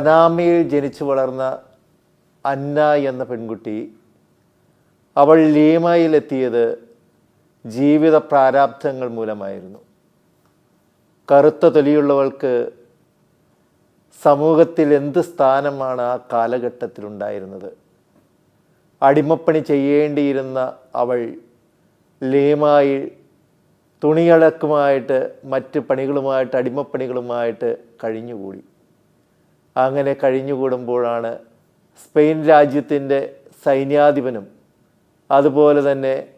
പനാമയിൽ ജനിച്ചു വളർന്ന അന്ന എന്ന പെൺകുട്ടി അവൾ ലീമയിലെത്തിയത് ജീവിത പ്രാരാബ്ധങ്ങൾ മൂലമായിരുന്നു. കറുത്ത തൊലിയുള്ളവൾക്ക് സമൂഹത്തിൽ എന്ത് സ്ഥാനമാണ് ആ കാലഘട്ടത്തിലുണ്ടായിരുന്നത്? അടിമപ്പണി ചെയ്യേണ്ടിയിരുന്ന അവൾ ലീമായി തുണിയടക്കുമായിട്ട് മറ്റ് പണികളുമായിട്ട് അടിമപ്പണികളുമായിട്ട് കഴിഞ്ഞുകൂടി. അങ്ങനെ കഴിഞ്ഞുകൂടുമ്പോഴാണ് സ്പെയിൻ രാജ്യത്തിന്റെ സൈന്യാധിപനും അതുപോലെ തന്നെ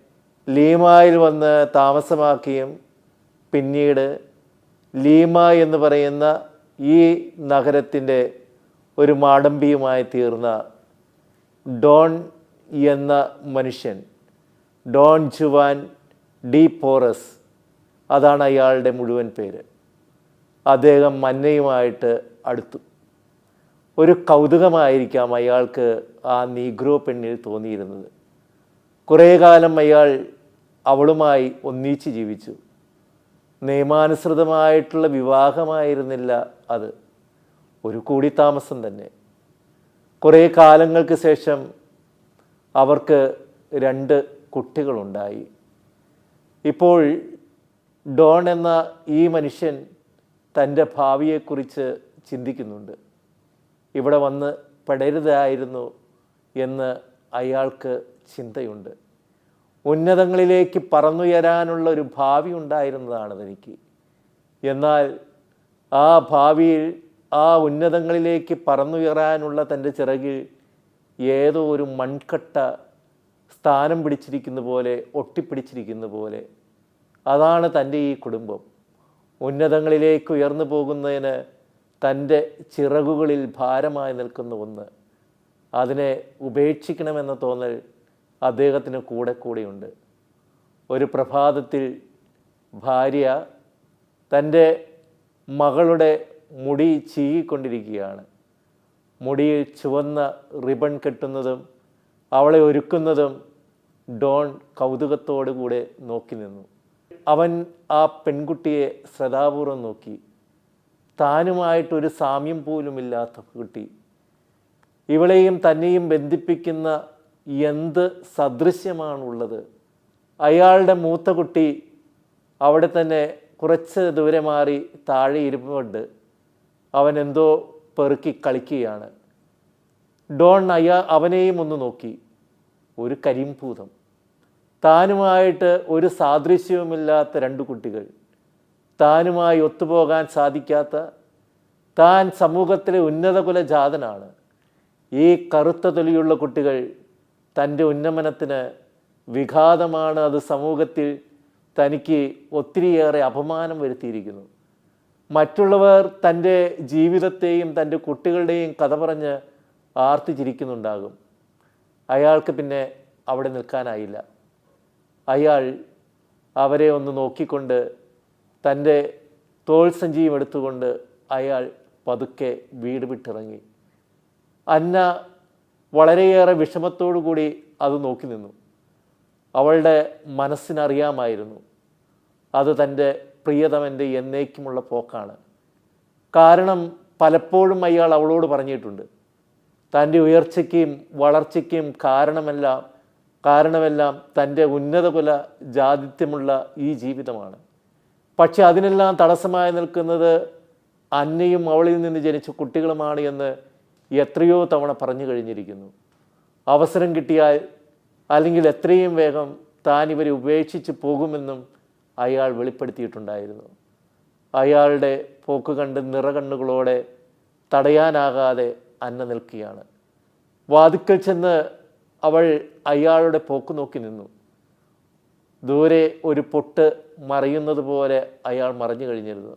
ലീമായിൽ വന്ന് താമസമാക്കിയും പിന്നീട് ലീമ എന്ന് പറയുന്ന ഈ നഗരത്തിന്റെ ഒരു മാടമ്പിയുമായി തീർന്ന ഡോൺ എന്ന മനുഷ്യൻ ഡോൺ ജുവാൻ ഡി പോറസ് അതാണ് അയാളുടെ മുഴുവൻ പേര്. അദ്ദേഹം മന്നയുമായിട്ട് അടുത്തു. ഒരു കൗതുകമായിരിക്കാം അയാൾക്ക് ആ നീഗ്രോ പെണ്ണിൽ തോന്നിയിരുന്നത്. കുറേ കാലം അയാൾ അവളുമായി ഒന്നിച്ച് ജീവിച്ചു. നിയമാനുസൃതമായിട്ടുള്ള വിവാഹമായിരുന്നില്ല അത്. ഒരു കൂടിത്താമസം തന്നെ. കുറേ കാലങ്ങൾക്ക് ശേഷം അവർക്ക് രണ്ട് കുട്ടികളുണ്ടായി. ഇപ്പോൾ ഡോൺ എന്ന ഈ മനുഷ്യൻ തന്റെ ഭാവിയെക്കുറിച്ച് ചിന്തിക്കുന്നുണ്ട്. ഇവിടെ വന്ന് പെടരുതായിരുന്നു എന്ന് അയാൾക്ക് ചിന്തയുണ്ട്. ഉന്നതങ്ങളിലേക്ക് പറന്നുയരാനുള്ള ഒരു ഭാവി ഉണ്ടായിരുന്നതാണ് തനിക്ക് എന്നാൽ ആ ഭാവിയിൽ ആ ഉന്നതങ്ങളിലേക്ക് പറന്നുയരാനുള്ള തന്റെ ചിറകിൽ ഏതോ ഒരു മൺകട്ട സ്ഥാനം പിടിച്ചിരിക്കുന്ന പോലെ ഒട്ടിപ്പിടിച്ചിരിക്കുന്ന പോലെ. അതാണ് തന്റെ ഈ കുടുംബം. ഉന്നതങ്ങളിലേക്ക് ഉയർന്നു പോകുന്നതിന് തന്റെ ചിറകുകളിൽ ഭാരമായി നിൽക്കുന്ന ഒന്ന് അതിനെ ഉപേക്ഷിക്കണമെന്ന തോന്നൽ അദ്ദേഹത്തിന് കൂടെ കൂടെയുണ്ട്. ഒരു പ്രഭാതത്തിൽ ഭാര്യ തന്റെ മകളുടെ മുടി ചീകിക്കൊണ്ടിരിക്കുകയാണ്. മുടിയിൽ ചുവന്ന റിബൺ കെട്ടുന്നതും അവളെ ഒരുക്കുന്നതും ഡോൺ കൗതുകത്തോടു കൂടെ നോക്കി നിന്നു. അവൻ ആ പെൺകുട്ടിയെ ശ്രദ്ധാപൂർവം നോക്കി. താനുമായിട്ടൊരു സാമ്യം പോലുമില്ലാത്ത കുട്ടി. ഇവളെയും തന്നെയും ബന്ധിപ്പിക്കുന്ന എന്ത് സദൃശ്യമാണുള്ളത്. അയാളുടെ മൂത്ത കുട്ടി അവിടെ തന്നെ കുറച്ച് ദൂരെ മാറി താഴെ ഇരുപ്പുണ്ട്. അവൻ എന്തോ പെറുക്കി കളിക്കുകയാണ്. ഡോൺ അയാ അവനെയും ഒന്ന് നോക്കി. ഒരു കരിംഭൂതം താനുമായിട്ട് ഒരു സാദൃശ്യവുമില്ലാത്ത രണ്ട് കുട്ടികൾ. താനുമായി ഒത്തുപോകാൻ സാധിക്കാത്ത താൻ സമൂഹത്തിലെ ഉന്നത കുലജാതനാണ് ഈ കറുത്ത തൊലിയുള്ള കുട്ടികൾ തന്റെ ഉന്നമനത്തിന് വിഘാതമാണ്. അത് സമൂഹത്തിൽ തനിക്ക് ഒത്തിരിയേറെ അപമാനം വരുത്തിയിരിക്കുന്നു. മറ്റുള്ളവർ തന്റെ ജീവിതത്തെയും തന്റെ കുട്ടികളുടെയും കഥ പറഞ്ഞ് ആർത്തിച്ചിരിക്കുന്നുണ്ടാകും. അയാൾക്ക് പിന്നെ അവിടെ നിൽക്കാനായില്ല. അയാൾ അവരെ ഒന്ന് നോക്കിക്കൊണ്ട് തന്റെ തോൾ സഞ്ചിയും എടുത്തുകൊണ്ട് അയാൾ പതുക്കെ വീട് വിട്ടിറങ്ങി. അന്ന വളരെയേറെ വിഷമത്തോടു കൂടി അത് നോക്കി നിന്നു. അവളുടെ മനസ്സിനറിയാമായിരുന്നു. അത് തന്റെ പ്രിയതമന്റെ എന്നേക്കുമുള്ള പോക്കാണ്. കാരണം പലപ്പോഴും അയാൾ അവളോട് പറഞ്ഞിട്ടുണ്ട്. തന്റെ ഉയർച്ചയ്ക്കും വളർച്ചയ്ക്കും കാരണമെല്ലാം കാരണമെല്ലാം തന്റെ ഉന്നതകുല ജാതിത്യമുള്ള ഈ ജീവിതമാണ്. പക്ഷെ അതിനെല്ലാം തടസ്സമായി നിൽക്കുന്നത് അന്നയും അവളിൽ നിന്ന് ജനിച്ച കുട്ടികളുമാണ് എന്ന് എത്രയോ തവണ പറഞ്ഞു കഴിഞ്ഞിരിക്കുന്നു. അവസരം കിട്ടിയാൽ അല്ലെങ്കിൽ എത്രയും വേഗം താൻ ഇവരെ ഉപേക്ഷിച്ച് പോകുമെന്നും അയാൾ വെളിപ്പെടുത്തിയിട്ടുണ്ടായിരുന്നു. അയാളുടെ പോക്ക് കണ്ട് നിറകണ്ണുകളോടെ തടയാനാകാതെ അന്ന നിൽക്കുകയാണ്. വാതിക്കൽ ചെന്ന് അവൾ അയാളുടെ പോക്ക് നോക്കി നിന്നു. ദൂരെ ഒരു പൊട്ട് മറിയുന്നത് പോലെ അയാൾ മറിഞ്ഞു കഴിഞ്ഞിരുന്നു.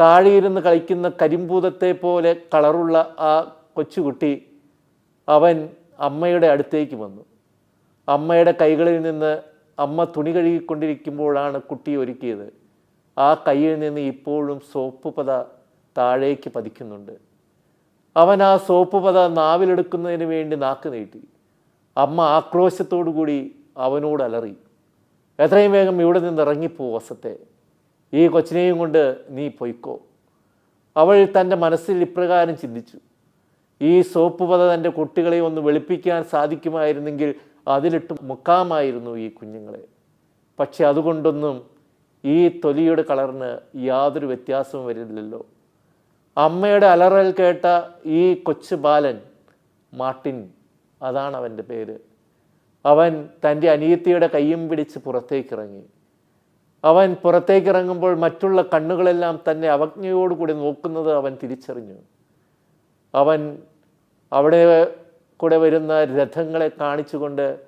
താഴെയിരുന്ന് കളിക്കുന്ന കരിമ്പൂതത്തെ പോലെ കളറുള്ള ആ കൊച്ചുകുട്ടി അവൻ അമ്മയുടെ അടുത്തേക്ക് വന്നു. അമ്മയുടെ കൈകളിൽ നിന്ന് അമ്മ തുണി കഴുകിക്കൊണ്ടിരിക്കുമ്പോഴാണ് കുട്ടി ഒരുക്കിയത്. ആ കയ്യിൽ നിന്ന് ഇപ്പോഴും സോപ്പ് പത താഴേക്ക് പതിക്കുന്നുണ്ട്. അവൻ ആ സോപ്പ് പത നാവിലെടുക്കുന്നതിന് വേണ്ടി നാക്ക് നീട്ടി. അമ്മ ആക്രോശത്തോടു കൂടി അവനോട് അലറി എത്രയും വേഗം ഇവിടെ നിന്ന് ഇറങ്ങിപ്പോ വസത്തെ. ഈ കൊച്ചിനെയും കൊണ്ട് നീ പൊയ്ക്കോ. അവൾ തന്റെ മനസ്സിൽ ഇപ്രകാരം ചിന്തിച്ചു. ഈ സോപ്പ് പത തന്റെ കുട്ടികളെ ഒന്ന് വെളുപ്പിക്കാൻ സാധിക്കുമായിരുന്നെങ്കിൽ അതിലിട്ട് മുക്കാമായിരുന്നു ഈ കുഞ്ഞുങ്ങളെ. പക്ഷെ അതുകൊണ്ടൊന്നും ഈ തൊലിയുടെ കളറിന് യാതൊരു വ്യത്യാസവും വരുന്നില്ലല്ലോ. അമ്മയുടെ അലറൽ കേട്ട ഈ കൊച്ചു ബാലൻ മാർട്ടിൻ അതാണ് അവന്റെ പേര്. അവൻ തന്റെ അനിയത്തിയുടെ കയ്യും പിടിച്ച് പുറത്തേക്കിറങ്ങി. അവൻ പുറത്തേക്കിറങ്ങുമ്പോൾ മറ്റുള്ള കണ്ണുകളെല്ലാം തന്നെ അവജ്ഞയോടുകൂടി നോക്കുന്നത് അവൻ തിരിച്ചറിഞ്ഞു. അവൻ അവിടെ കൂടെ വരുന്ന രഥങ്ങളെ കാണിച്ചുകൊണ്ട്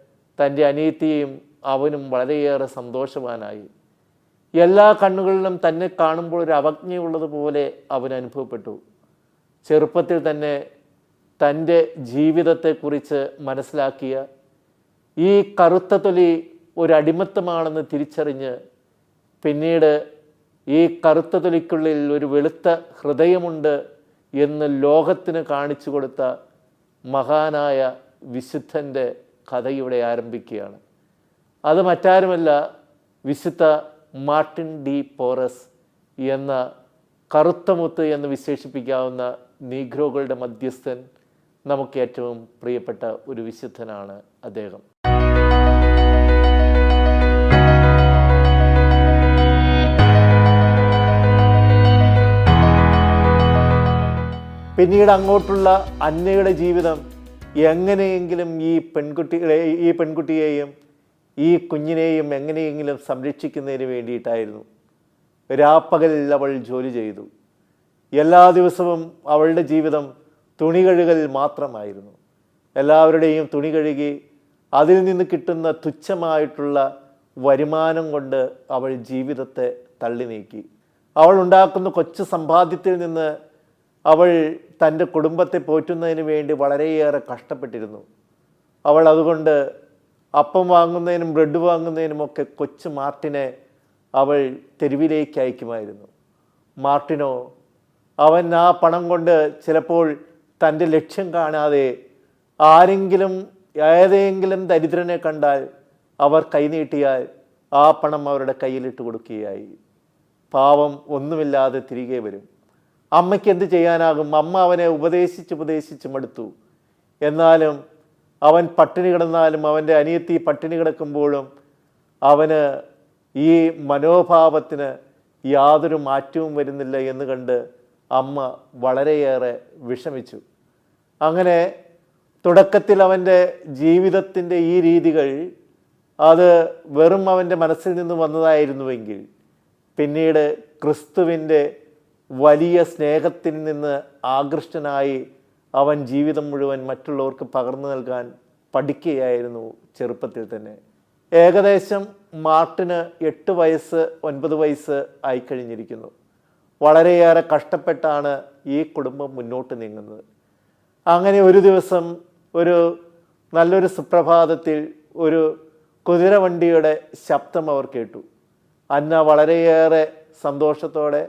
തന്റെ അനിയത്തിയും അവനും വളരെയേറെ സന്തോഷവാനായി. എല്ലാ കണ്ണുകളിലും തന്നെ കാണുമ്പോൾ ഒരു അവജ്ഞയുള്ളതുപോലെ അവൻ അനുഭവപ്പെട്ടു. ചെറുപ്പത്തിൽ തന്നെ തന്റെ ജീവിതത്തെക്കുറിച്ച് മനസ്സിലാക്കിയ ഈ കറുത്ത തൊലി ഒരടിമത്തമാണെന്ന് തിരിച്ചറിഞ്ഞ് പിന്നീട് ഈ കറുത്ത തൊലിക്കുള്ളിൽ ഒരു വെളുത്ത ഹൃദയമുണ്ട് എന്ന് ലോകത്തിന് കാണിച്ചു കൊടുത്ത മഹാനായ വിശുദ്ധന്റെ കഥ ഇവിടെ ആരംഭിക്കുകയാണ്. അത് മറ്റാരുമല്ല വിശുദ്ധ മാർട്ടിൻ ഡി പോറസ് എന്ന കറുത്തമുത്ത് എന്ന് വിശേഷിപ്പിക്കാവുന്ന നീഗ്രോകളുടെ മധ്യസ്ഥൻ നമുക്ക് ഏറ്റവും പ്രിയപ്പെട്ട ഒരു വിശുദ്ധനാണ് അദ്ദേഹം. പിന്നീട് അങ്ങോട്ടുള്ള അന്നയുടെ ജീവിതം എങ്ങനെയെങ്കിലും ഈ പെൺകുട്ടികളെ ഈ പെൺകുട്ടിയെയും ഈ കുഞ്ഞിനെയും എങ്ങനെയെങ്കിലും സംരക്ഷിക്കുന്നതിന് വേണ്ടിയിട്ടായിരുന്നു. രാപ്പകലിൽ അവൾ ജോലി ചെയ്തു. എല്ലാ ദിവസവും അവളുടെ ജീവിതം തുണി കഴുകൽ മാത്രമായിരുന്നു. എല്ലാവരുടെയും തുണി കഴുകി അതിൽ നിന്ന് കിട്ടുന്ന തുച്ഛമായിട്ടുള്ള വരുമാനം കൊണ്ട് അവൾ ജീവിതത്തെ തള്ളി നീക്കി. അവൾ ഉണ്ടാക്കുന്ന കൊച്ചു സമ്പാദ്യത്തിൽ നിന്ന് അവൾ തന്റെ കുടുംബത്തെ പോറ്റുന്നതിന് വേണ്ടി വളരെയേറെ കഷ്ടപ്പെട്ടിരുന്നു. അവൾ അതുകൊണ്ട് അപ്പം വാങ്ങുന്നതിനും ബ്രെഡ് വാങ്ങുന്നതിനുമൊക്കെ കൊച്ചു മാർട്ടിനെ അവൾ തെരുവിലേക്ക് അയക്കുമായിരുന്നു. മാർട്ടിനോ അവൻ ആ പണം കൊണ്ട് ചിലപ്പോൾ തന്റെ ലക്ഷ്യം കാണാതെ ആരെങ്കിലും ഏതെങ്കിലും ദരിദ്രനെ കണ്ടാൽ അവർ കൈനീട്ടിയാൽ ആ പണം അവരുടെ കയ്യിലിട്ട് കൊടുക്കുകയായി. പാവം ഒന്നുമില്ലാതെ തിരികെ വരും. അമ്മയ്ക്ക് എന്ത് ചെയ്യാനാകും? അമ്മ അവനെ ഉപദേശിച്ച് ഉപദേശിച്ച് മടുത്തു എന്നാലും അവൻ പട്ടിണി കിടന്നാലും അവന്റെ അനിയത്തി പട്ടിണി കിടക്കുമ്പോഴും അവന് ഈ മനോഭാവത്തിന് യാതൊരു മാറ്റവും വരുന്നില്ല എന്ന് കണ്ട് അമ്മ വളരെയേറെ വിഷമിച്ചു. അങ്ങനെ തുടക്കത്തിൽ അവന്റെ ജീവിതത്തിന്റെ ഈ രീതികൾ അത് വെറും അവന്റെ മനസ്സിൽ നിന്ന് വന്നതായിരുന്നുവെങ്കിൽ പിന്നീട് ക്രിസ്തുവിന്റെ വലിയ സ്നേഹത്തിൽ നിന്ന് ആകൃഷ്ടനായി അവൻ ജീവിതം മുഴുവൻ മറ്റുള്ളവർക്ക് പകർന്നു നൽകാൻ പഠിക്കുകയായിരുന്നു ചെറുപ്പത്തിൽ തന്നെ. ഏകദേശം മാർട്ടിന് എട്ട് വയസ്സ് ഒൻപത് വയസ്സ് ആയിക്കഴിഞ്ഞിരിക്കുന്നു. വളരെയേറെ കഷ്ടപ്പെട്ടാണ് ഈ കുടുംബം മുന്നോട്ട് നീങ്ങുന്നത്. അങ്ങനെ ഒരു ദിവസം ഒരു നല്ലൊരു സുപ്രഭാതത്തിൽ ഒരു കുതിരവണ്ടിയുടെ ശബ്ദം അവർ കേട്ടു. അന്ന വളരെയേറെ സന്തോഷത്തോടെ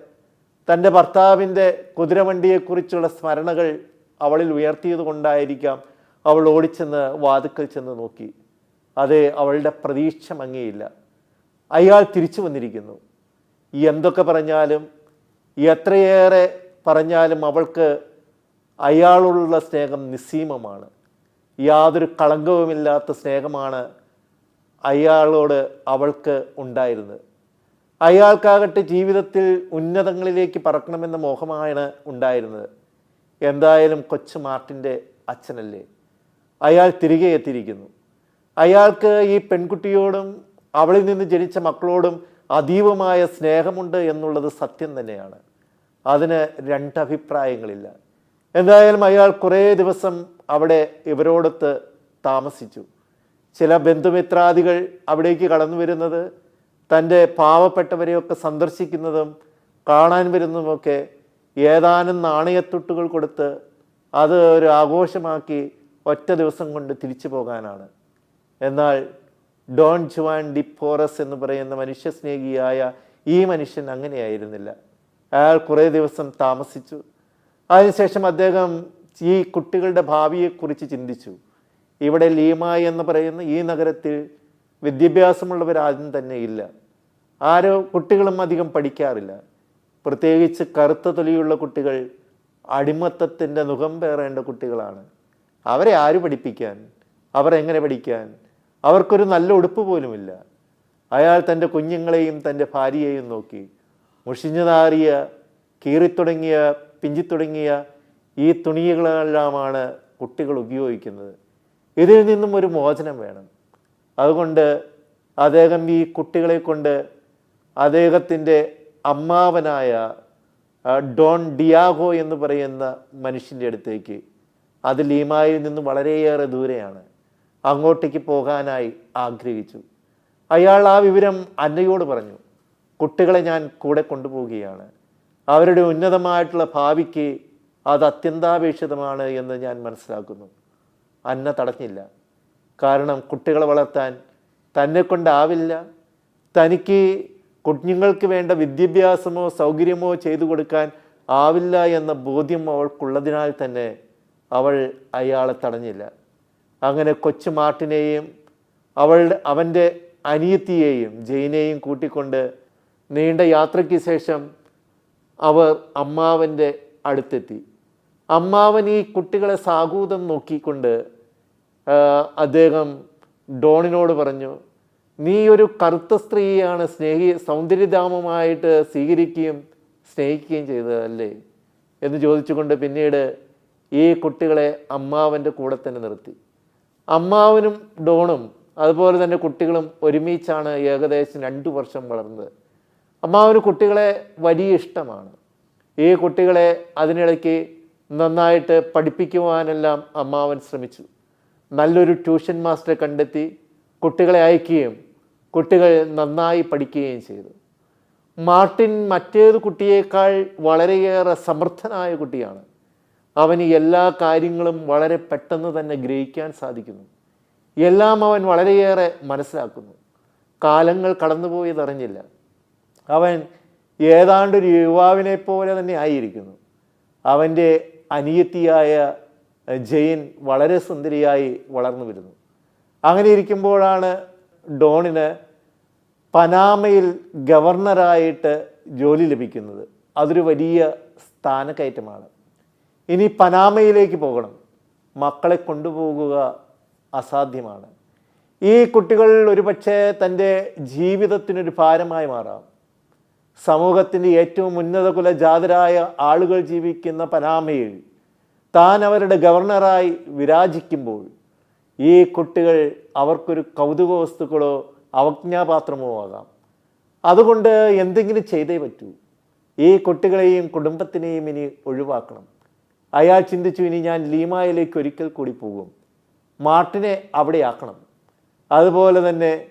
തന്റെ ഭർത്താവിന്റെ കുതിരവണ്ടിയെക്കുറിച്ചുള്ള സ്മരണകൾ അവളിൽ ഉയർത്തിയത് കൊണ്ടായിരിക്കാം അവൾ ഓടിച്ചെന്ന് വാതുക്കൽ ചെന്ന് നോക്കി. അത് അവളുടെ പ്രതീക്ഷ മങ്ങിയില്ല. അയാൾ തിരിച്ചു വന്നിരിക്കുന്നു. എന്തൊക്കെ പറഞ്ഞാലും എത്രയേറെ പറഞ്ഞാലും അവൾക്ക് അയാളോടുള്ള സ്നേഹം നിസ്സീമമാണ്. യാതൊരു കളങ്കവുമില്ലാത്ത സ്നേഹമാണ് അയാളോട് അവൾക്ക് ഉണ്ടായിരുന്നത്. അയാൾക്കാകട്ടെ ജീവിതത്തിൽ ഉന്നതങ്ങളിലേക്ക് പറക്കണമെന്ന മോഹമാണ് ഉണ്ടായിരുന്നത്. എന്തായാലും കൊച്ചു മാർട്ടിന്റെ അച്ഛനല്ലേ? അയാൾ തിരികെ എത്തിയിരിക്കുന്നു. അയാൾക്ക് ഈ പെൺകുട്ടിയോടും അവളിൽ നിന്ന് ജനിച്ച മക്കളോടും അതീവമായ സ്നേഹമുണ്ട് എന്നുള്ളത് സത്യം തന്നെയാണ്. അതിന് രണ്ടഭിപ്രായങ്ങളില്ല. എന്തായാലും അയാൾ കുറേ ദിവസം അവിടെ ഇവരോടൊത്ത് താമസിച്ചു. ചില ബന്ധുമിത്രാദികൾ അവിടേക്ക് കടന്നു വരുന്നത് തന്റെ പാവപ്പെട്ടവരെയൊക്കെ സന്ദർശിക്കുന്നതും കാണാൻ വരുന്നതുമൊക്കെ ഏതാനും നാണയത്തുട്ടുകൾ കൊടുത്ത് അത് ഒരു ആഘോഷമാക്കി ഒറ്റ ദിവസം കൊണ്ട് തിരിച്ചു പോകാനാണ്. എന്നാൽ ഡോൺ ജുവാൻ ഡി ഫോറസ് എന്ന് പറയുന്ന മനുഷ്യസ്നേഹിയായ ഈ മനുഷ്യൻ അങ്ങനെയായിരുന്നില്ല. അയാൾ കുറേ ദിവസം താമസിച്ചു. അതിനുശേഷം അദ്ദേഹം ഈ കുട്ടികളുടെ ഭാവിയെക്കുറിച്ച് ചിന്തിച്ചു. ഇവിടെ ലീമ എന്ന് പറയുന്ന ഈ നഗരത്തിൽ വിദ്യാഭ്യാസമുള്ളവരാരും തന്നെ ഇല്ല ആരോ കുട്ടികളും അധികം പഠിക്കാറില്ല. പ്രത്യേകിച്ച് കറുത്ത തൊലിയുള്ള കുട്ടികൾ അടിമത്തത്തിന്റെ മുഖം പേറേണ്ട കുട്ടികളാണ്. അവരെ ആര് പഠിപ്പിക്കാൻ? അവരെങ്ങനെ പഠിക്കാൻ? അവർക്കൊരു നല്ല ഉടുപ്പ് പോലുമില്ല. അയാൾ തന്റെ കുഞ്ഞുങ്ങളെയും തന്റെ ഭാര്യയെയും നോക്കി. മുഷിഞ്ഞു നാറിയ കീറിത്തുടങ്ങിയ പിഞ്ചിത്തുടങ്ങിയ ഈ തുണികളെല്ലാമാണ് കുട്ടികൾ ഉപയോഗിക്കുന്നത്. ഇതിൽ നിന്നും ഒരു മോചനം വേണം. അതുകൊണ്ട് അദ്ദേഹം ഈ കുട്ടികളെ കൊണ്ട് അദ്ദേഹത്തിന്റെ അമ്മാവനായ ഡോൺ ഡിയാഗോ എന്ന് പറയുന്ന മനുഷ്യന്റെ അടുത്തേക്ക്. അത് ലീമായിൽ നിന്ന് വളരെയേറെ ദൂരെയാണ്. അങ്ങോട്ടേക്ക് പോകാനായി ആഗ്രഹിച്ചു. അയാൾ ആ വിവരം അന്നയോട് പറഞ്ഞു കുട്ടികളെ ഞാൻ കൂടെ കൊണ്ടുപോവുകയാണ്. അവരുടെ ഉന്നതമായിട്ടുള്ള ഭാവിക്ക് അത് അത്യന്താപേക്ഷിതമാണ് എന്ന് ഞാൻ മനസ്സിലാക്കുന്നു. അന്ന തടഞ്ഞില്ല. കാരണം കുട്ടികളെ വളർത്താൻ തന്നെ കൊണ്ടാവില്ല തനിക്ക് കുഞ്ഞുങ്ങൾക്ക് വേണ്ട വിദ്യാഭ്യാസമോ സൗകര്യമോ ചെയ്തു കൊടുക്കാൻ ആവില്ല എന്ന ബോധ്യം അവൾക്കുള്ളതിനാൽ തന്നെ അവൾ അയാളെ തടഞ്ഞില്ല. അങ്ങനെ കൊച്ചു മാർട്ടിനെയും അവളുടെ അവന്റെ അനിയത്തിയെയും ജയിനെയും കൂട്ടിക്കൊണ്ട് നീണ്ട യാത്രയ്ക്ക് ശേഷം അവർ അമ്മാവന്റെ അടുത്തെത്തി. അമ്മാവൻ ഈ കുട്ടികളെ സാകൂതം നോക്കിക്കൊണ്ട് അദ്ദേഹം ഡോണിനോട് പറഞ്ഞു നീ ഒരു കറുത്ത സ്ത്രീയാണ് സ്നേഹി സൗന്ദര്യധാമമായിട്ട് സ്വീകരിക്കുകയും സ്നേഹിക്കുകയും ചെയ്തതല്ലേ? എന്ന് ചോദിച്ചുകൊണ്ട് പിന്നീട് ഈ കുട്ടികളെ അമ്മാവന്റെ കൂടെ തന്നെ നിർത്തി. അമ്മാവനും ഡോണും അതുപോലെ തന്നെ കുട്ടികളും ഒരുമിച്ചാണ് ഏകദേശം രണ്ടു വർഷം വളർന്നത്. അമ്മാവന് കുട്ടികളെ വലിയ ഇഷ്ടമാണ്. ഈ കുട്ടികളെ അതിനിടയ്ക്ക് നന്നായിട്ട് പഠിപ്പിക്കുവാനെല്ലാം അമ്മാവൻ ശ്രമിച്ചു. നല്ലൊരു ട്യൂഷൻ മാസ്റ്ററെ കണ്ടെത്തി കുട്ടികളെ അയക്കുകയും കുട്ടികൾ നന്നായി പഠിക്കുകയും ചെയ്തു. മാർട്ടിൻ മറ്റേത് കുട്ടിയേക്കാൾ വളരെയേറെ സമർത്ഥനായ കുട്ടിയാണ്. അവന് എല്ലാ കാര്യങ്ങളും വളരെ പെട്ടെന്ന് തന്നെ ഗ്രഹിക്കാൻ സാധിക്കുന്നു. എല്ലാം അവൻ വളരെയേറെ മനസ്സിലാക്കുന്നു. കാലങ്ങൾ കടന്നുപോയതറിഞ്ഞില്ല അവൻ ഏതാണ്ടൊരു യുവാവിനെ പോലെ തന്നെ ആയിരിക്കുന്നു. അവന്റെ അനിയത്തിയായ ജയിൻ വളരെ സുന്ദരിയായി വളർന്നു വരുന്നു. അങ്ങനെ ഇരിക്കുമ്പോഴാണ് ഡോണിന് പനാമയിൽ ഗവർണറായിട്ട് ജോലി ലഭിക്കുന്നത് അതൊരു വലിയ സ്ഥാനക്കയറ്റമാണ്. ഇനി പനാമയിലേക്ക് പോകണം. മക്കളെ കൊണ്ടുപോകുക അസാധ്യമാണ്. ഈ കുട്ടികൾ ഒരുപക്ഷെ തന്റെ ജീവിതത്തിനൊരു ഭാരമായി മാറാം. സമൂഹത്തിന്റെ ഏറ്റവും ഉന്നത കുലജാതരായ ആളുകൾ ജീവിക്കുന്ന പനാമയിൽ താൻ അവരുടെ ഗവർണറായി വിരാജിക്കുമ്പോൾ ഈ കുട്ടികൾ അവർക്കൊരു കൗതുക വസ്തുക്കളോ അവജ്ഞാപാത്രമോ ആകാം. അതുകൊണ്ട് എന്തെങ്കിലും ചെയ്തേ പറ്റൂ. ഈ കുട്ടികളെയും കുടുംബത്തിനെയും ഇനി ഒഴിവാക്കണം. അയാൾ ചിന്തിച്ചു ഇനി ഞാൻ ലീമായിലേക്ക് ഒരിക്കൽ കൂടി പോകും. മാർട്ടിനെ അവിടെയാക്കണം അതുപോലെ തന്നെ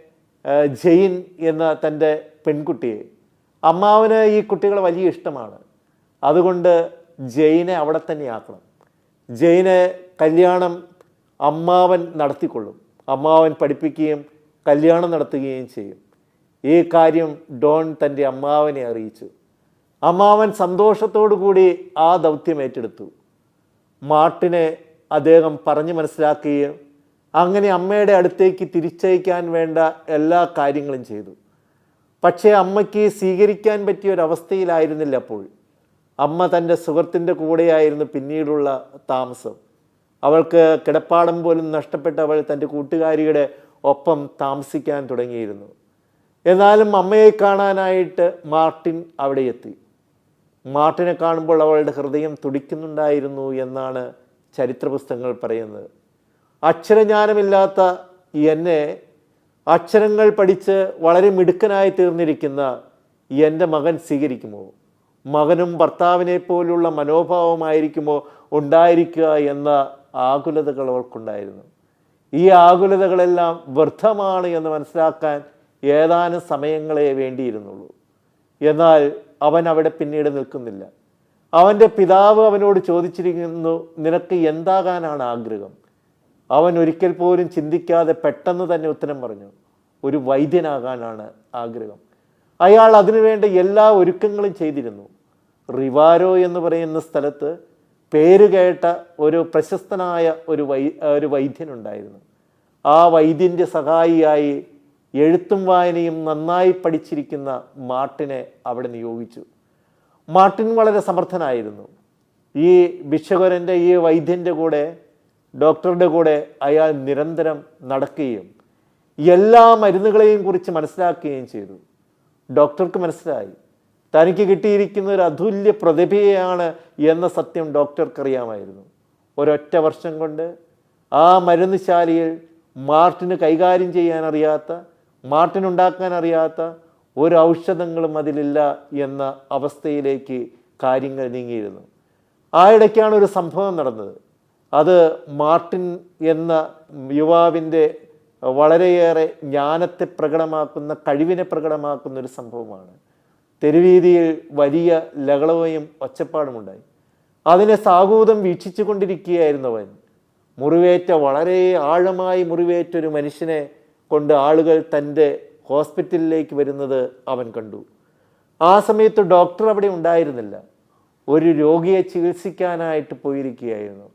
ജെയിൻ എന്ന തന്റെ പെൺകുട്ടിയെ. അമ്മാവന് ഈ കുട്ടികളെ വലിയ ഇഷ്ടമാണ്. അതുകൊണ്ട് ജെയിനെ അവിടെ തന്നെ ആക്കണം. ജെയിനെ കല്യാണം അമ്മാവൻ നടത്തിക്കൊള്ളും. അമ്മാവൻ പഠിപ്പിക്കുകയും കല്യാണം നടത്തുകയും ചെയ്യും. ഈ കാര്യം ഡോൺ തന്റെ അമ്മാവനെ അറിയിച്ചു. അമ്മാവൻ സന്തോഷത്തോടു കൂടി ആ ദൗത്യം ഏറ്റെടുത്തു. മാർട്ടിനെ അദ്ദേഹം പറഞ്ഞു മനസ്സിലാക്കുകയും അങ്ങനെ അമ്മയുടെ അടുത്തേക്ക് തിരിച്ചയക്കാൻ വേണ്ട എല്ലാ കാര്യങ്ങളും ചെയ്തു. പക്ഷേ അമ്മയ്ക്ക് സ്വീകരിക്കാൻ പറ്റിയ ഒരവസ്ഥയിലായിരുന്നില്ല അപ്പോൾ. അമ്മ തന്റെ സുഹൃത്തിന്റെ കൂടെയായിരുന്നു പിന്നീടുള്ള താമസം. അവൾക്ക് കിടപ്പാടം പോലും നഷ്ടപ്പെട്ട അവൾ തന്റെ കൂട്ടുകാരിയുടെ ഒപ്പം താമസിക്കാൻ തുടങ്ങിയിരുന്നു. എന്നാലും അമ്മയെ കാണാനായിട്ട് മാർട്ടിൻ അവിടെ എത്തി. മാർട്ടിനെ കാണുമ്പോൾ അവളുടെ ഹൃദയം തുടിക്കുന്നുണ്ടായിരുന്നു എന്നാണ് ചരിത്ര പുസ്തകങ്ങൾ പറയുന്നത്. അക്ഷരജ്ഞാനമില്ലാത്ത എന്നെ അക്ഷരങ്ങൾ പഠിച്ച് വളരെ മിടുക്കനായി തീർന്നിരിക്കുന്ന എന്റെ മകൻ സ്വീകരിക്കുമോ? മകനും ഭർത്താവിനെ പോലുള്ള മനോഭാവമായിരിക്കുമോ ഉണ്ടായിരിക്കുക എന്ന ആകുലതകൾ അവൾക്കുണ്ടായിരുന്നു ഈ ആകുലതകളെല്ലാം വ്യർത്ഥമാണ് എന്ന് മനസ്സിലാക്കാൻ ഏതാനും സമയങ്ങളെ വേണ്ടിയിരുന്നുള്ളൂ. എന്നാൽ അവൻ അവിടെ പിന്നീട് നിൽക്കുന്നില്ല. അവന്റെ പിതാവ് അവനോട് ചോദിച്ചിരിക്കുന്നു നിനക്ക് എന്താകാനാണ് ആഗ്രഹം? അവൻ ഒരിക്കൽ പോലും ചിന്തിക്കാതെ പെട്ടെന്ന് തന്നെ ഉത്തരം പറഞ്ഞു ഒരു വൈദ്യനാകാനാണ് ആഗ്രഹം. അയാൾ അതിനുവേണ്ട എല്ലാ ഒരുക്കങ്ങളും ചെയ്തിരുന്നു. റിവാരോ എന്ന് പറയുന്ന സ്ഥലത്ത് പേര് കേട്ട ഒരു പ്രശസ്തനായ ഒരു വൈ ഒരു വൈദ്യനുണ്ടായിരുന്നു. ആ വൈദ്യന്റെ സഹായിയായി എഴുത്തും വായനയും നന്നായി പഠിച്ചിരിക്കുന്ന മാർട്ടിനെ അവിടെ നിയോഗിച്ചു. മാർട്ടിൻ വളരെ സമർത്ഥനായിരുന്നു. ഈ ഭിക്ഷകരന്റെ ഈ വൈദ്യന്റെ കൂടെ ഡോക്ടറുടെ കൂടെ അയാൾ നിരന്തരം നടക്കുകയും എല്ലാ മരുന്നുകളെയും കുറിച്ച് മനസ്സിലാക്കുകയും ചെയ്തു. ഡോക്ടർക്ക് മനസ്സിലായി. തനിക്ക് കിട്ടിയിരിക്കുന്ന ഒരു അതുല്യ പ്രതിഭയാണ് എന്ന സത്യം ഡോക്ടർക്കറിയാമായിരുന്നു. ഒരൊറ്റ വർഷം കൊണ്ട് ആ മരുന്നുശാലയിൽ മാർട്ടിന് കൈകാര്യം ചെയ്യാൻ അറിയാത്ത ഉണ്ടാക്കാൻ അറിയാത്ത ഒരു ഔഷധങ്ങളും അതിലില്ല എന്ന അവസ്ഥയിലേക്ക് കാര്യങ്ങൾ നീങ്ങിയിരുന്നു. ആ ഇടയ്ക്കാണ് ഒരു സംഭവം നടന്നത്. അത് മാർട്ടിൻ എന്ന യുവാവിന്റെ വളരെയേറെ ജ്ഞാനത്തെ പ്രകടമാക്കുന്ന കഴിവിനെ പ്രകടമാക്കുന്ന ഒരു സംഭവമാണ്. തെരുവീതിയിൽ വലിയ ലകളവയും ഒച്ചപ്പാടുമുണ്ടായി. അതിനെ സാഹൂതം വീക്ഷിച്ചു കൊണ്ടിരിക്കുകയായിരുന്നു അവൻ. മുറിവേറ്റ വളരെ ആഴമായി മുറിവേറ്റൊരു മനുഷ്യനെ കൊണ്ട് ആളുകൾ തന്റെ ഹോസ്പിറ്റലിലേക്ക് വരുന്നത് അവൻ കണ്ടു. ആ സമയത്ത് ഡോക്ടർ അവിടെ ഉണ്ടായിരുന്നില്ല. ഒരു രോഗിയെ ചികിത്സിക്കാനായിട്ട് പോയിരിക്കുകയായിരുന്നു.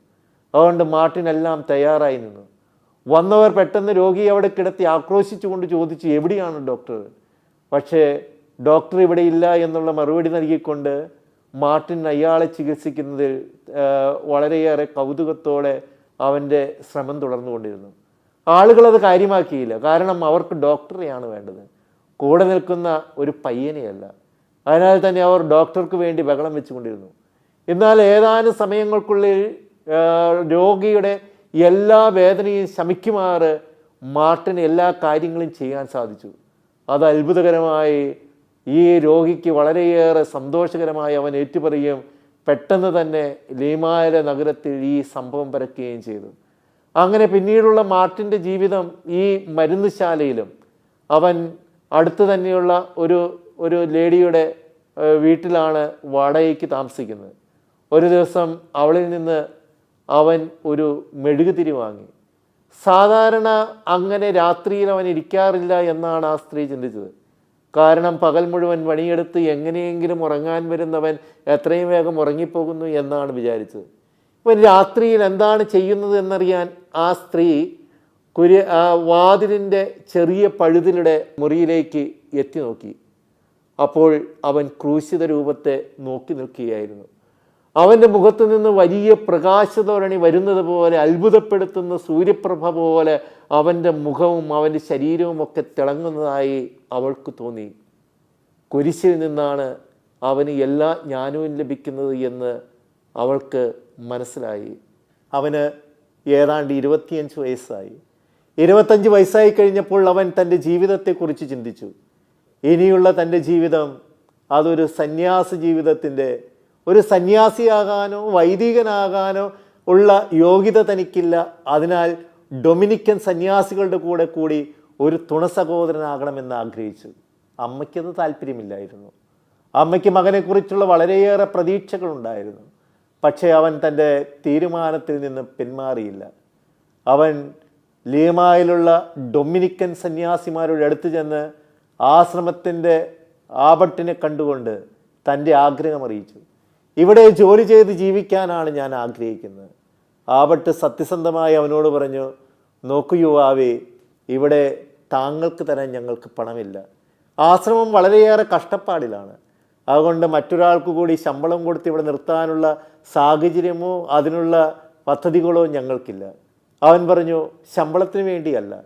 അതുകൊണ്ട് മാർട്ടിനെല്ലാം തയ്യാറായി നിന്നു. വന്നവർ പെട്ടെന്ന് രോഗിയെ അവിടെ കിടത്തി ആക്രോശിച്ചുകൊണ്ട് ചോദിച്ചു എവിടെയാണ് ഡോക്ടർ? പക്ഷേ ഡോക്ടർ ഇവിടെ ഇല്ല എന്നുള്ള മറുപടി നൽകിക്കൊണ്ട് മാർട്ടിൻ അയാളെ ചികിത്സിക്കുന്നതിൽ വളരെയേറെ കൗതുകത്തോടെ അവന്റെ ശ്രമം തുടർന്നുകൊണ്ടിരുന്നു. ആളുകളത് കാര്യമാക്കിയില്ല. കാരണം അവർക്ക് ഡോക്ടറെയാണ് വേണ്ടത്. കൂടെ നിൽക്കുന്ന ഒരു പയ്യനെയല്ല. അതിനാൽ തന്നെ അവർ ഡോക്ടർക്ക് വേണ്ടി ബഹളം വെച്ചുകൊണ്ടിരുന്നു. എന്നാൽ ഏതാനും സമയങ്ങൾക്കുള്ളിൽ രോഗിയുടെ എല്ലാ വേദനയും ശമിക്കുമാറ് മാർട്ടിന് എല്ലാ കാര്യങ്ങളും ചെയ്യാൻ സാധിച്ചു. അത് അത്ഭുതകരമായി ഈ രോഗിക്ക് വളരെയേറെ സന്തോഷകരമായി അവൻ ഏറ്റുപറയുകയും പെട്ടെന്ന് തന്നെ ലീമാല നഗരത്തിൽ ഈ സംഭവം പരക്കുകയും ചെയ്തു. അങ്ങനെ പിന്നീടുള്ള മാർട്ടിന്റെ ജീവിതം ഈ മരുന്നുശാലയിലും അവൻ അടുത്ത് തന്നെയുള്ള ഒരു ഒരു ലേഡിയുടെ വീട്ടിലാണ് വാടകയ്ക്ക് താമസിക്കുന്നത്. ഒരു ദിവസം അവളിൽ നിന്ന് അവൻ ഒരു മെഴുകുതിരി വാങ്ങി. സാധാരണ അങ്ങനെ രാത്രിയിൽ അവൻ ഇരിക്കാറില്ല എന്നാണ് ആ സ്ത്രീ ചിന്തിച്ചത്. കാരണം പകൽ മുഴുവൻ പണിയെടുത്ത് എങ്ങനെയെങ്കിലും ഉറങ്ങാൻ വരുന്നവൻ എത്രയും വേഗം ഉറങ്ങിപ്പോകുന്നു എന്നാണ് വിചാരിച്ചത്. ഇവൻ രാത്രിയിൽ എന്താണ് ചെയ്യുന്നത് എന്നറിയാൻ ആ സ്ത്രീ കുരി ആ വാതിലിന്റെ ചെറിയ പഴുതിലൂടെ മുറിയിലേക്ക് എത്തി നോക്കി. അപ്പോൾ അവൻ ക്രൂശിത രൂപത്തെ നോക്കി നിൽക്കുകയായിരുന്നു. അവന്റെ മുഖത്തു നിന്ന് വലിയ പ്രകാശധോരണി വരുന്നത് പോലെ അത്ഭുതപ്പെടുത്തുന്ന സൂര്യപ്രഭ പോലെ അവന്റെ മുഖവും അവന്റെ ശരീരവും ഒക്കെ തിളങ്ങുന്നതായി അവൾക്ക് തോന്നി. കുരിശിൽ നിന്നാണ് അവന് എല്ലാ ജ്ഞാനവും ലഭിക്കുന്നത് എന്ന് അവൾക്ക് മനസ്സിലായി. അവന് ഏതാണ്ട് ഇരുപത്തിയഞ്ച് വയസ്സായി. ഇരുപത്തഞ്ച് വയസ്സായി കഴിഞ്ഞപ്പോൾ അവൻ തന്റെ ജീവിതത്തെക്കുറിച്ച് ചിന്തിച്ചു. ഇനിയുള്ള തന്റെ ജീവിതം അതൊരു സന്യാസ ജീവിതത്തിന്റെ ഒരു സന്യാസിയാകാനോ വൈദികനാകാനോ ഉള്ള യോഗ്യത തനിക്കില്ല. അതിനാൽ ഡൊമിനിക്കൻ സന്യാസികളുടെ കൂടെ കൂടി ഒരു തുണ സഹോദരനാകണമെന്ന് ആഗ്രഹിച്ചു. അമ്മയ്ക്കത് താല്പര്യമില്ലായിരുന്നു. അമ്മയ്ക്ക് മകനെക്കുറിച്ചുള്ള വളരെയേറെ പ്രതീക്ഷകളുണ്ടായിരുന്നു. പക്ഷേ അവൻ തന്റെ തീരുമാനത്തിൽ നിന്ന് പിന്മാറിയില്ല. അവൻ ലീമായിലുള്ള ഡൊമിനിക്കൻ സന്യാസിമാരുടെ അടുത്ത് ചെന്ന് ആശ്രമത്തിന്റെ ആപട്ടിനെ കണ്ടുകൊണ്ട് തന്റെ ആഗ്രഹം അറിയിച്ചു. ഇവിടെ ജോലി ചെയ്ത് ജീവിക്കാനാണ് ഞാൻ ആഗ്രഹിക്കുന്നത്. ആവട്ട് സത്യസന്ധമായി അവനോട് പറഞ്ഞു നോക്കൂ യുവാവേ ഇവിടെ താങ്കൾക്ക് തരാൻ ഞങ്ങൾക്ക് പണമില്ല. ആശ്രമം വളരെയേറെ കഷ്ടപ്പാടിലാണ്. അതുകൊണ്ട് മറ്റൊരാൾക്ക് കൂടി ശമ്പളം കൊടുത്ത് ഇവിടെ നിർത്താനുള്ള സാഹചര്യമോ അതിനുള്ള പദ്ധതികളോ ഞങ്ങൾക്കില്ല. അവൻ പറഞ്ഞു ശമ്പളത്തിന് വേണ്ടിയല്ല.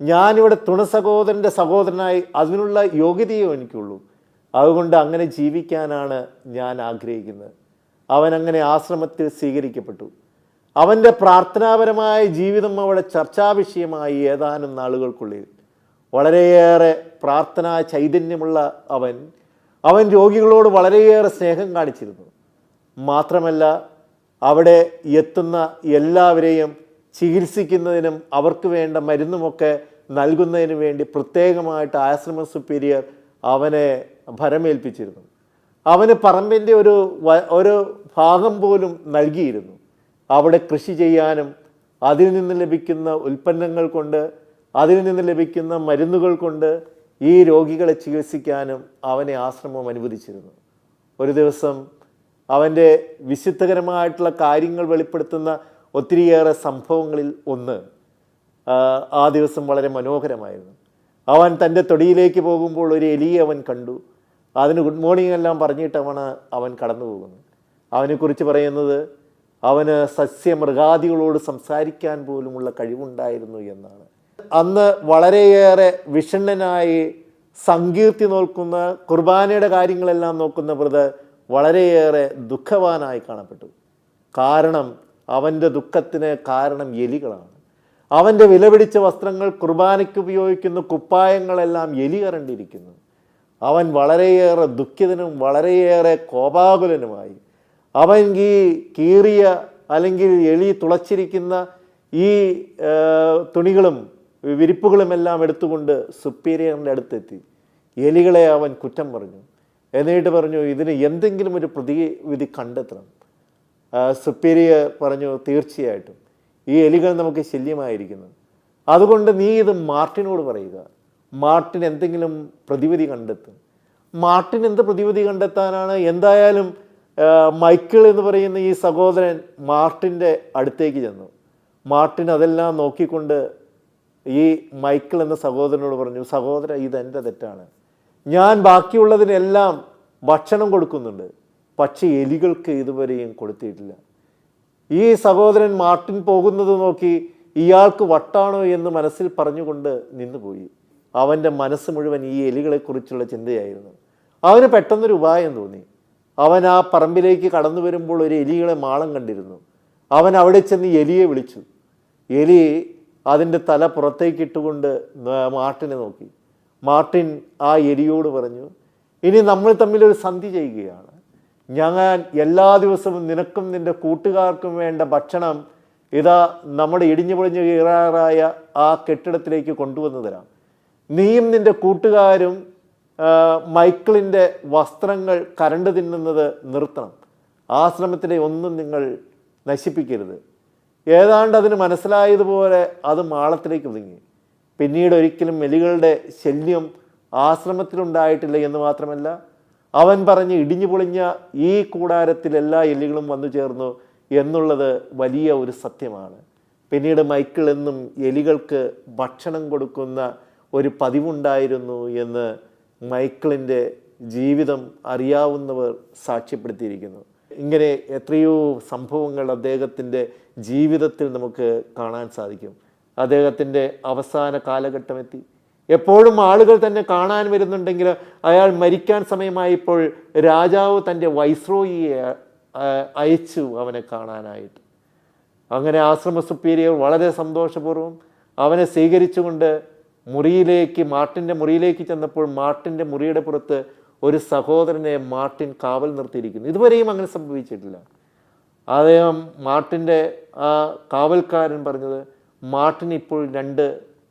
ഞാനിവിടെ തുണ സഹോദരന്റെ സഹോദരനായി അതിനുള്ള യോഗ്യതയോ എനിക്കുള്ളൂ. അതുകൊണ്ട് അങ്ങനെ ജീവിക്കാനാണ് ഞാൻ ആഗ്രഹിക്കുന്നത്. അവൻ അങ്ങനെ ആശ്രമത്തിൽ സ്വീകരിക്കപ്പെട്ടു. അവന്റെ പ്രാർത്ഥനാപരമായ ജീവിതം അവിടെ ചർച്ചാ വിഷയമായി ഏതാനും നാളുകൾക്കുള്ളിൽ. വളരെയേറെ പ്രാർത്ഥനാ ചൈതന്യമുള്ള അവൻ അവൻ രോഗികളോട് വളരെയേറെ സ്നേഹം കാണിച്ചിരുന്നു. മാത്രമല്ല അവിടെ എത്തുന്ന എല്ലാവരെയും ചികിത്സിക്കുന്നതിനും അവർക്ക് വേണ്ട മരുന്നുമൊക്കെ നൽകുന്നതിന് വേണ്ടി പ്രത്യേകമായിട്ട് ആശ്രമ സുപ്പീരിയർ അവനെ ഭരമേൽപ്പിച്ചിരുന്നു. അവന് പറമ്പിന്റെ ഒരു ഒരു ഭാഗം പോലും നൽകിയിരുന്നു. അവിടെ കൃഷി ചെയ്യാനും അതിൽ നിന്ന് ലഭിക്കുന്ന ഉൽപ്പന്നങ്ങൾ കൊണ്ട് അതിൽ നിന്ന് ലഭിക്കുന്ന മരുന്നുകൾ കൊണ്ട് ഈ രോഗികളെ ചികിത്സിക്കാനും അവനെ ആശ്രമം അനുവദിച്ചിരുന്നു. ഒരു ദിവസം അവന്റെ വിശുദ്ധകരമായിട്ടുള്ള കാര്യങ്ങൾ വെളിപ്പെടുത്തുന്ന ഒത്തിരിയേറെ സംഭവങ്ങളിൽ ഒന്ന് ആ, ദിവസം വളരെ മനോഹരമായിരുന്നു. അവൻ തന്റെ തൊടിയിലേക്ക് പോകുമ്പോൾ ഒരു എലിയെ അവൻ കണ്ടു. അതിന് ഗുഡ് മോർണിംഗ് എല്ലാം പറഞ്ഞിട്ടാണ് അവൻ കടന്നു പോകുന്നത്. അവനെക്കുറിച്ച് പറയുന്നത് അവന് സസ്യമൃഗാദികളോട് സംസാരിക്കാൻ പോലുമുള്ള കഴിവുണ്ടായിരുന്നു എന്നാണ്. അന്ന് വളരെയേറെ വിഷണ്ണനായി സങ്കീർത്തി നോക്കുന്ന കുർബാനയുടെ കാര്യങ്ങളെല്ലാം നോക്കുന്ന വ്രത് വളരെയേറെ ദുഃഖവാനായി കാണപ്പെട്ടു. കാരണം അവന്റെ ദുഃഖത്തിന് കാരണം എലികളാണ്. അവന്റെ വിലപിടിച്ച വസ്ത്രങ്ങൾ കുർബാനയ്ക്ക് ഉപയോഗിക്കുന്ന കുപ്പായങ്ങളെല്ലാം എലി കറണ്ടിരിക്കുന്നു അവൻ വളരെയേറെ ദുഃഖിതനും വളരെയേറെ കോപാകുലനുമായി. അവൻ ഈ കീറിയ അല്ലെങ്കിൽ എളി തുളച്ചിരിക്കുന്ന ഈ തുണികളും വിരിപ്പുകളുമെല്ലാം എടുത്തുകൊണ്ട് സുപ്പീരിയറിന്റെ അടുത്തെത്തി. എലികളെ അവൻ കുറ്റം പറഞ്ഞു. എന്നിട്ട് പറഞ്ഞു ഇതിന് എന്തെങ്കിലും ഒരു പ്രതിവിധി കണ്ടെത്തണം. സുപ്പീരിയർ പറഞ്ഞു തീർച്ചയായിട്ടും. ഈ എലികൾ നമുക്ക് ശല്യമായിരിക്കുന്നു. അതുകൊണ്ട് നീ ഇത് മാർട്ടിനോട് പറയുക. മാർട്ടിൻ എന്തെങ്കിലും പ്രതിവിധി കണ്ടെത്തും. മാർട്ടിൻ എന്ത് പ്രതിവിധി കണ്ടെത്താനാണ്? എന്തായാലും മൈക്കിൾ എന്ന് പറയുന്ന ഈ സഹോദരൻ മാർട്ടിന്റെ അടുത്തേക്ക് ചെന്നു. മാർട്ടിൻ അതെല്ലാം നോക്കിക്കൊണ്ട് ഈ മൈക്കിൾ എന്ന സഹോദരനോട് പറഞ്ഞു സഹോദര ഇതെന്റെ തെറ്റാണ്. ഞാൻ ബാക്കിയുള്ളതിനെല്ലാം ഭക്ഷണം കൊടുക്കുന്നുണ്ട്. പക്ഷേ എലികൾക്ക് ഇതുവരെയും കൊടുത്തിട്ടില്ല. ഈ സഹോദരൻ മാർട്ടിൻ പോകുന്നത് നോക്കി ഇയാൾക്ക് വട്ടാണോ എന്ന് മനസ്സിൽ പറഞ്ഞുകൊണ്ട് നിന്നുപോയി. അവന്റെ മനസ്സ് മുഴുവൻ ഈ എലികളെക്കുറിച്ചുള്ള ചിന്തയായിരുന്നു. അവന് പെട്ടെന്നൊരു ഉപായം തോന്നി. അവൻ ആ പറമ്പിലേക്ക് കടന്നു വരുമ്പോൾ ഒരു എലികളെ മാളം കണ്ടിരുന്നു. അവൻ അവിടെ ചെന്ന് എലിയെ വിളിച്ചു. എലി അതിന്റെ തല പുറത്തേക്ക് ഇട്ടുകൊണ്ട് മാർട്ടിനെ നോക്കി. മാർട്ടിൻ ആ എലിയോട് പറഞ്ഞു ഇനി നമ്മൾ തമ്മിലൊരു സന്ധി ചെയ്യുകയാണ്. ഞാൻ എല്ലാ ദിവസവും നിനക്കും നിന്റെ കൂട്ടുകാർക്കും വേണ്ട ഭക്ഷണം ഇതാ നമ്മുടെ ഇടിഞ്ഞു പൊളിഞ്ഞു കീറാറായ ആ കെട്ടിടത്തിലേക്ക് കൊണ്ടുവന്നു തരാം. നീയും നിന്റെ കൂട്ടുകാരും മൈക്കിളിന്റെ വസ്ത്രങ്ങൾ കരണ്ട് തിന്നുന്നത് നിർത്തണം. ആശ്രമത്തിലെ ഒന്നും നിങ്ങൾ നശിപ്പിക്കരുത്. ഏതാണ്ട് അതിന് മനസ്സിലായതുപോലെ അത് മാളത്തിലേക്ക് ഒതുങ്ങി. പിന്നീട് ഒരിക്കലും എലികളുടെ ശല്യം ആശ്രമത്തിലുണ്ടായിട്ടില്ല എന്ന് മാത്രമല്ല അവൻ പറഞ്ഞ് ഇടിഞ്ഞു പൊളിഞ്ഞ ഈ കൂടാരത്തിൽ എല്ലാ എലികളും വന്നു ചേർന്നു എന്നുള്ളത് വലിയ ഒരു സത്യമാണ്. പിന്നീട് മൈക്കിൾ എന്നും എലികൾക്ക് ഭക്ഷണം കൊടുക്കുന്ന ഒരു പതിവുണ്ടായിരുന്നു എന്ന് മൈക്കിളിന്റെ ജീവിതം അറിയാവുന്നവർ സാക്ഷ്യപ്പെടുത്തിയിരിക്കുന്നു. ഇങ്ങനെ എത്രയോ സംഭവങ്ങൾ അദ്ദേഹത്തിന്റെ ജീവിതത്തിൽ നമുക്ക് കാണാൻ സാധിക്കും. അദ്ദേഹത്തിന്റെ അവസാന കാലഘട്ടമെത്തി. എപ്പോഴും ആളുകൾ തന്നെ കാണാൻ വരുന്നുണ്ടെങ്കിൽ അയാൾ മരിക്കാൻ സമയമായപ്പോൾ രാജാവ് തന്റെ വൈസ്രോയിയെ അയച്ചു അവനെ കാണാനായിട്ട്. അങ്ങനെ ആശ്രമ സുപ്പീരിയർ വളരെ സന്തോഷപൂർവം അവനെ സ്വീകരിച്ചുകൊണ്ട് മുറിയിലേക്ക് മാർട്ടിന്റെ മുറിയിലേക്ക് ചെന്നപ്പോൾ മാർട്ടിന്റെ മുറിയുടെ പുറത്ത് ഒരു സഹോദരനെ മാർട്ടിൻ കാവൽ നിർത്തിയിരിക്കുന്നു. ഇതുവരെയും അങ്ങനെ സംഭവിച്ചിട്ടില്ല. അദ്ദേഹം മാർട്ടിന്റെ ആ കാവൽക്കാരൻ പറഞ്ഞത് മാർട്ടിന് ഇപ്പോൾ രണ്ട്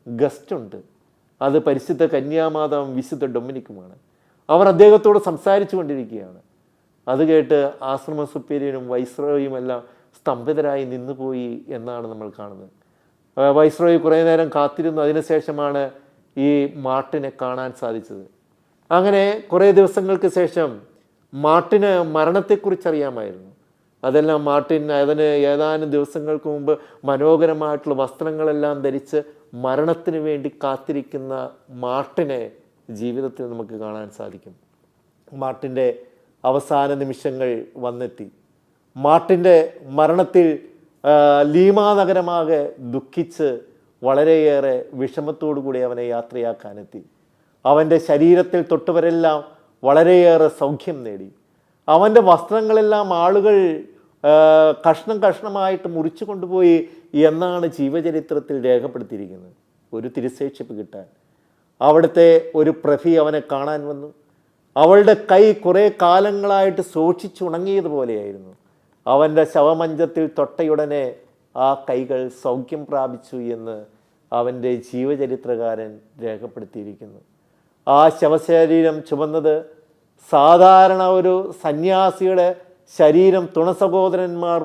ഗസ്റ്റ് ഉണ്ട് അത് പരിശുദ്ധ കന്യാമാതാവും വിശുദ്ധ ഡൊമിനിക്കുമാണ്. അവർ അദ്ദേഹത്തോട് സംസാരിച്ചു കൊണ്ടിരിക്കുകയാണ്. അത് കേട്ട് ആശ്രമ സുപ്പീരിയനും വൈസ്രോയും എല്ലാം സ്തംഭിതരായി നിന്നുപോയി എന്നാണ് നമ്മൾ കാണുന്നത്. വൈസ്രോയി കുറേ നേരം കാത്തിരുന്നു. അതിനുശേഷമാണ് ഈ മാർട്ടിനെ കാണാൻ സാധിച്ചത്. അങ്ങനെ കുറേ ദിവസങ്ങൾക്ക് ശേഷം മാർട്ടിന് മരണത്തെക്കുറിച്ച് അറിയാമായിരുന്നു അതെല്ലാം മാർട്ടിൻ അതിന് ഏതാനും ദിവസങ്ങൾക്ക് മുമ്പ് മനോഹരമായിട്ടുള്ള വസ്ത്രങ്ങളെല്ലാം ധരിച്ച് മരണത്തിന് വേണ്ടി കാത്തിരിക്കുന്ന മാർട്ടിനെ ജീവിതത്തിൽ നമുക്ക് കാണാൻ സാധിക്കും. മാർട്ടിന്റെ അവസാന നിമിഷങ്ങൾ വന്നെത്തി. മാർട്ടിന്റെ മരണത്തിൽ ലീമാ നഗരമാകെ ദുഃഖിച്ച് വളരെയേറെ വിഷമത്തോടു കൂടി അവനെ യാത്രയാക്കാനെത്തി. അവന്റെ ശരീരത്തിൽ തൊട്ടവരെല്ലാം വളരെയേറെ സൗഖ്യം നേടി. അവന്റെ വസ്ത്രങ്ങളെല്ലാം ആളുകൾ കഷ്ണം കഷ്ണമായിട്ട് മുറിച്ചു കൊണ്ടുപോയി എന്നാണ് ജീവചരിത്രത്തിൽ രേഖപ്പെടുത്തിയിരിക്കുന്നത്. ഒരു തിരുശേഷിപ്പ് കിട്ടാൻ. അവിടുത്തെ ഒരു പ്രഭി അവനെ കാണാൻ വന്നു. അവളുടെ കൈ കുറേ കാലങ്ങളായിട്ട് സൂക്ഷിച്ചുണങ്ങിയതുപോലെയായിരുന്നു അവന്റെ ശവമഞ്ചത്തിൽ തൊട്ടയുടനെ ആ കൈകൾ സൗഖ്യം പ്രാപിച്ചു എന്ന് അവന്റെ ജീവചരിത്രകാരൻ രേഖപ്പെടുത്തിയിരിക്കുന്നു. ആ ശവശരീരം ചുമന്നത് സാധാരണ ഒരു സന്യാസിയുടെ ശരീരം തുണസഹോദരന്മാർ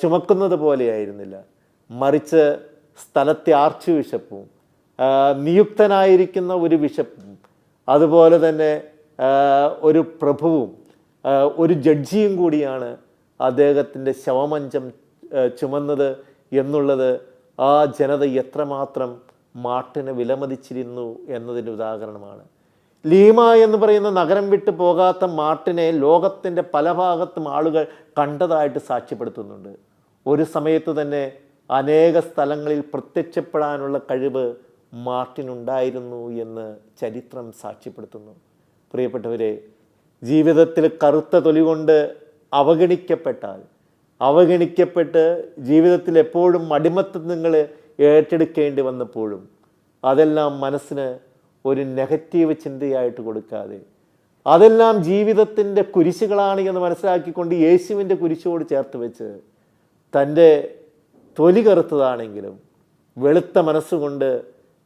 ചുമക്കുന്നത് പോലെയായിരുന്നില്ല. മറിച്ച് സ്ഥലത്തെ ആർച്ചു വിശപ്പും നിയുക്തനായിരിക്കുന്ന ഒരു വിശപ്പും അതുപോലെ തന്നെ ഒരു പ്രഭുവും ഒരു ജഡ്ജിയും കൂടിയാണ് അദ്ദേഹത്തിന്റെ ശവമഞ്ചം ചുമന്നത് എന്നുള്ളത് ആ ജനത എത്രമാത്രം മാട്ടിനെ വിലമതിച്ചിരുന്നു എന്നതിന്റെ ഉദാഹരണമാണ്. ലീമ എന്ന് പറയുന്ന നഗരം വിട്ടു പോകാത്ത മാട്ടിനെ ലോകത്തിന്റെ പല ഭാഗത്തും ആളുകൾ കണ്ടതായിട്ട് സാക്ഷ്യപ്പെടുത്തുന്നുണ്ട്. ഒരു സമയത്ത് തന്നെ അനേക സ്ഥലങ്ങളിൽ പ്രത്യക്ഷപ്പെടാനുള്ള കഴിവ് മാർട്ടിനുണ്ടായിരുന്നു എന്ന് ചരിത്രം സാക്ഷ്യപ്പെടുത്തുന്നു. പ്രിയപ്പെട്ടവരെ ജീവിതത്തിൽ കറുത്ത തൊലി കൊണ്ട് അവഗണിക്കപ്പെട്ടാൽ അവഗണിക്കപ്പെട്ട് ജീവിതത്തിൽ എപ്പോഴും അടിമത്തം നിങ്ങൾ ഏറ്റെടുക്കേണ്ടി വന്നപ്പോഴും അതെല്ലാം മനസ്സിന് ഒരു നെഗറ്റീവ് ചിന്തയായിട്ട് കൊടുക്കാതെ അതെല്ലാം ജീവിതത്തിന്റെ കുരിശുകളാണ് എന്ന് മനസ്സിലാക്കിക്കൊണ്ട് യേശുവിന്റെ കുരിശോട് ചേർത്ത് വെച്ച് തന്റെ തൊലി കറുത്തതാണെങ്കിലും വെളുത്ത മനസ്സുകൊണ്ട്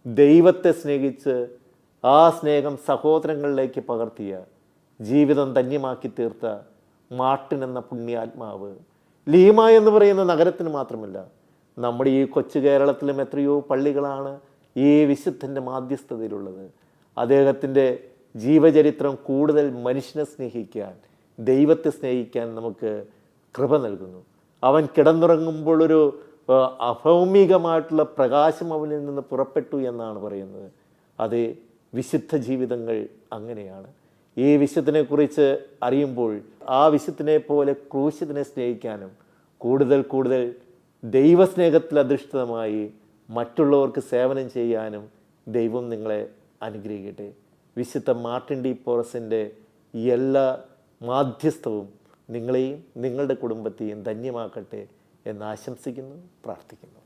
ദൈവത്തെ സ്നേഹിച്ച് ആ സ്നേഹം സഹോദരങ്ങളിലേക്ക് പകർത്തിയ ജീവിതം ധന്യമാക്കി തീർത്ത മാർട്ടിൻ എന്ന പുണ്യാത്മാവ്. ലീമ എന്ന് പറയുന്ന നഗരത്തിന് മാത്രമല്ല നമ്മുടെ ഈ കൊച്ചു കേരളത്തിലും എത്രയോ പള്ളികളാണ് ഈ വിശുദ്ധന്റെ മാധ്യസ്ഥതയിലുള്ളത്. അദ്ദേഹത്തിന്റെ ജീവചരിത്രം കൂടുതൽ മനുഷ്യനെ സ്നേഹിക്കാൻ ദൈവത്തെ സ്നേഹിക്കാൻ നമുക്ക് കൃപ നൽകുന്നു. അവൻ കിടന്നുറങ്ങുമ്പോൾ ഒരു അഭൗമികമായിട്ടുള്ള പ്രകാശം അവനിൽ നിന്ന് പുറപ്പെട്ടു എന്നാണ് പറയുന്നത്. അത് വിശുദ്ധ ജീവിതങ്ങൾ അങ്ങനെയാണ്. ഈ വിശുദ്ധനെക്കുറിച്ച് അറിയുമ്പോൾ ആ വിശുദ്ധനെ പോലെ ക്രൂശിതനെ സ്നേഹിക്കാനും കൂടുതൽ കൂടുതൽ ദൈവസ്നേഹത്തിൽ അധിഷ്ഠിതമായി മറ്റുള്ളവർക്ക് സേവനം ചെയ്യാനും ദൈവം നിങ്ങളെ അനുഗ്രഹിക്കട്ടെ. വിശുദ്ധ മാർട്ടിൻ ഡി പോറസിന്റെ എല്ലാ മാധ്യസ്ഥവും നിങ്ങളെയും നിങ്ങളുടെ കുടുംബത്തെയും ധന്യമാക്കട്ടെ എന്ന് ആശംസിക്കുന്നു പ്രാർത്ഥിക്കുന്നു.